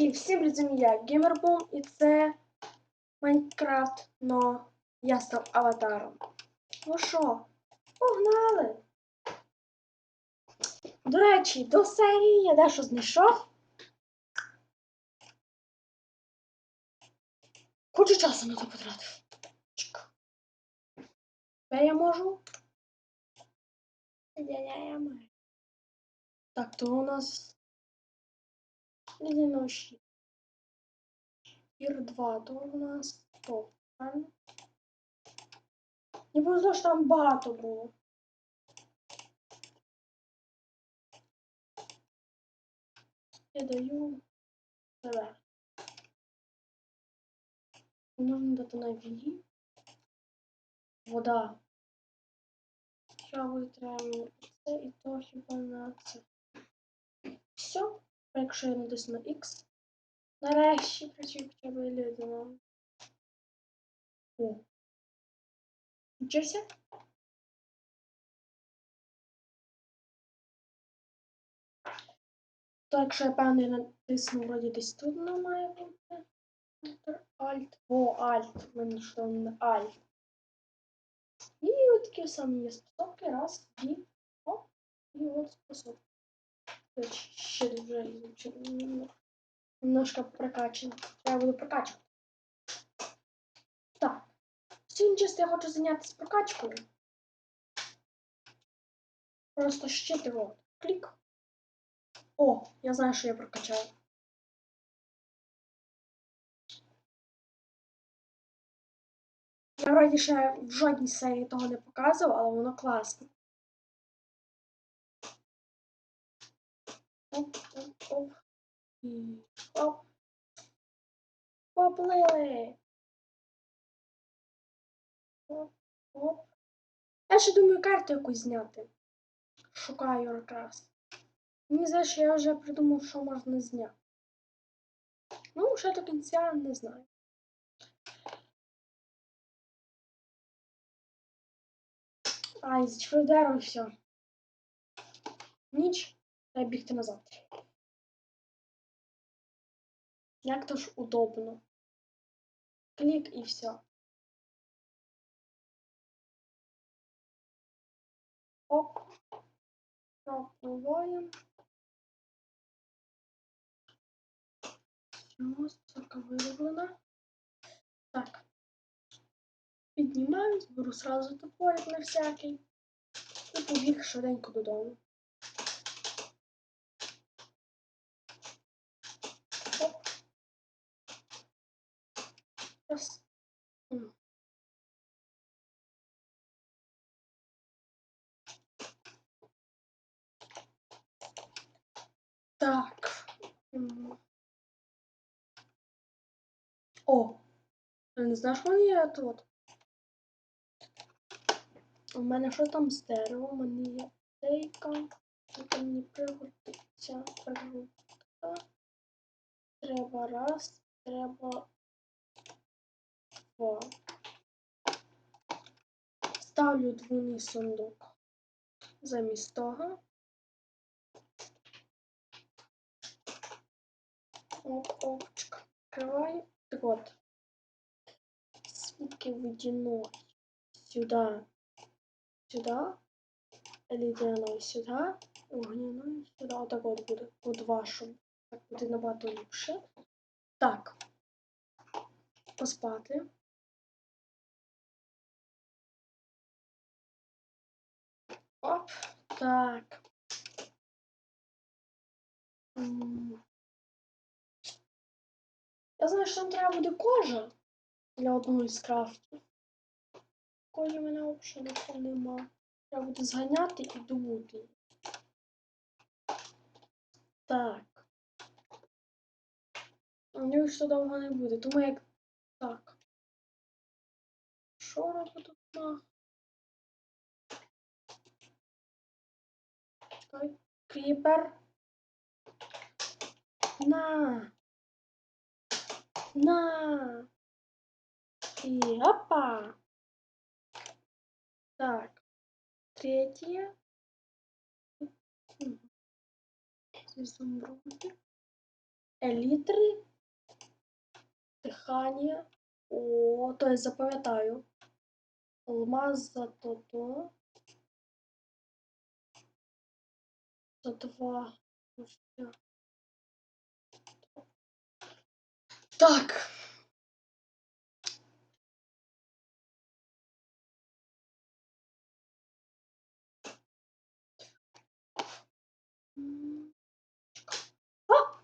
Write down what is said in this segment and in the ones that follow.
І всім привіт, я Геймербум, і це Майнкрафт, но я став аватаром. Ну що, погнали! До речі, до серії я дещо знайшов. Хочу часу на це потратив. Тепер я можу. Я-я-я маю. Так, то у нас Щит. Тир 2, то у нас топ? Не повезло, що там багато було. Я даю тебе. Нужно дати на ві. Вода. Що буде треба це і то хіба на це. Все. Якщо я натисну X. Нарешті працює хоча б людина. О. Вчився? Так, якщо я певний натисну вроді десь тут воно має бути. Alt. О, Alt. Мені що не Alt. І от такі самі є способки. Раз, дві. О, і от способки. Ще вже немножко прокачан. Треба буду прокачувати. Так. Сьогодні чисто я хочу зайнятися прокачкою. Просто щит його. Клік. О, я знаю, що я прокачаю. Я вроді ще в жодній серії того не показував, але воно класне. Оп, оп, оп. Оп. Поплили. Оп, оп. Я ще думаю карту якусь зняти. Шукаю якраз. Мені здається, що я вже придумав, що можна зняти. Ну, ще до кінця не знаю. Ай, і все. Ніч. Бігти назад. Як то ж удобно. Клік і все. Оп. Пропливаємо. Все, столько вироблена. Так. Піднімаюсь, беру сразу топорик на всякий. І побіг швиденько додому. Раз. Так. О! Не знаєш, що є тут? У мене що там з деревом? У мене є дейка. Тут мені пригодиться. Треба раз, треба два. Ставлю двойний сундук замість того. Оп, опчик. Открываю. Так вот. Свитки водяной. Сюда. Сюда. Ледяной сюда. Огняной сюда. Вот так вот буде. От вашу. Так буде набагато ліпше. Так. Поспати. Оп, так. Я знаю, що там треба буде кожа для одного із крафтів. Кожі в мене взагалі нема. Треба буде зганяти і добути. Так. У нього що довго не буде, тому як так. Що робить тут на? Той кріпер. На. На. И опа. Так. Третье. Изумруды. елітри, дихання. О, то я запам'ятаю. Алмаз за то-то. За два. Це. Так. А!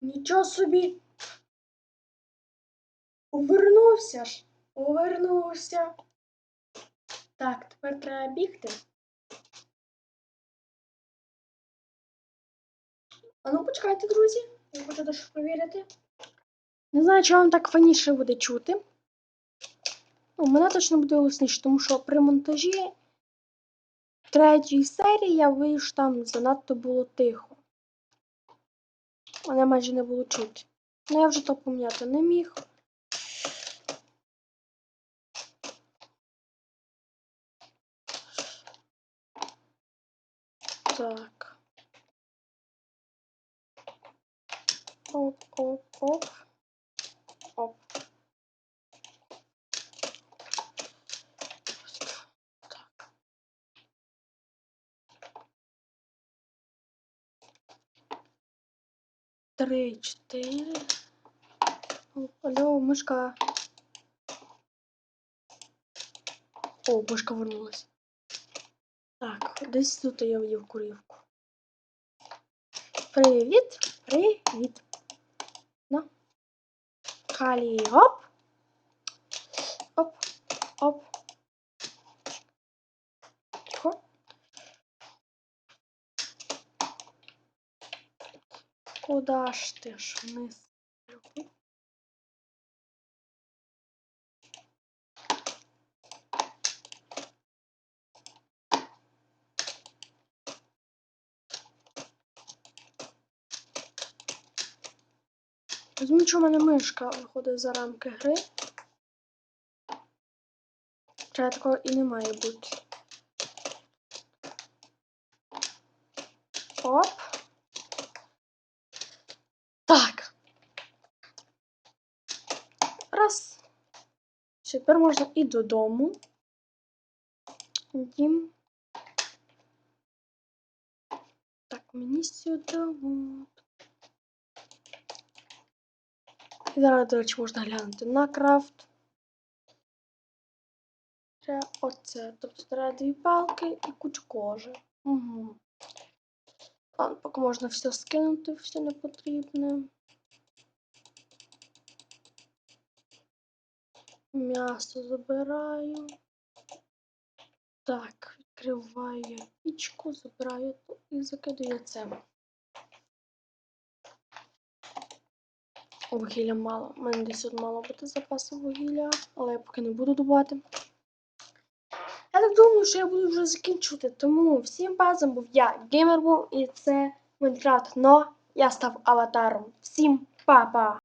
Нічого собі. Повернувся ж. Повернувся. Так, тепер треба бігти. А ну почекайте, друзі. Я хочу дещо перевірити. Не знаю, чи вам так фаніше буде чути. Ну, мене точно буде голосніше, тому що при монтажі третьої серії я що там занадто було тихо. Мене майже не було чути. Ну я вже то пом'яти не міг. Так. Оп, оп, оп. Оп. Так. Три, чотири. Алло, мишка. О, мишка вернулась. Так, десь тут я в'їв курівку. Привіт, привіт. Ну. Калі, оп. Оп, оп. Тихо. Куда ж ти ж вниз? Розумію, що в мене мишка виходить за рамки гри. Хоча такого і не має бути. Оп. Так. Раз. Тепер можна і додому. Дім. Так, мені сюди. От. І зараз, до речі, можна глянути на крафт. Треба оце. Тобто треба дві палки і кучу кожи. Угу. Ладно, поки можна все скинути, все не потрібне. М'ясо забираю. Так, відкриваю пічку, забираю і закидаю це. Вугілля мало. У мене десь тут мало бути запасу вугілля, але я поки не буду добувати. Я так думаю, що я буду вже закінчувати. Тому всім пазом був я, Геймербул, і це Майнкрафт. Но я став аватаром. Всім па-па!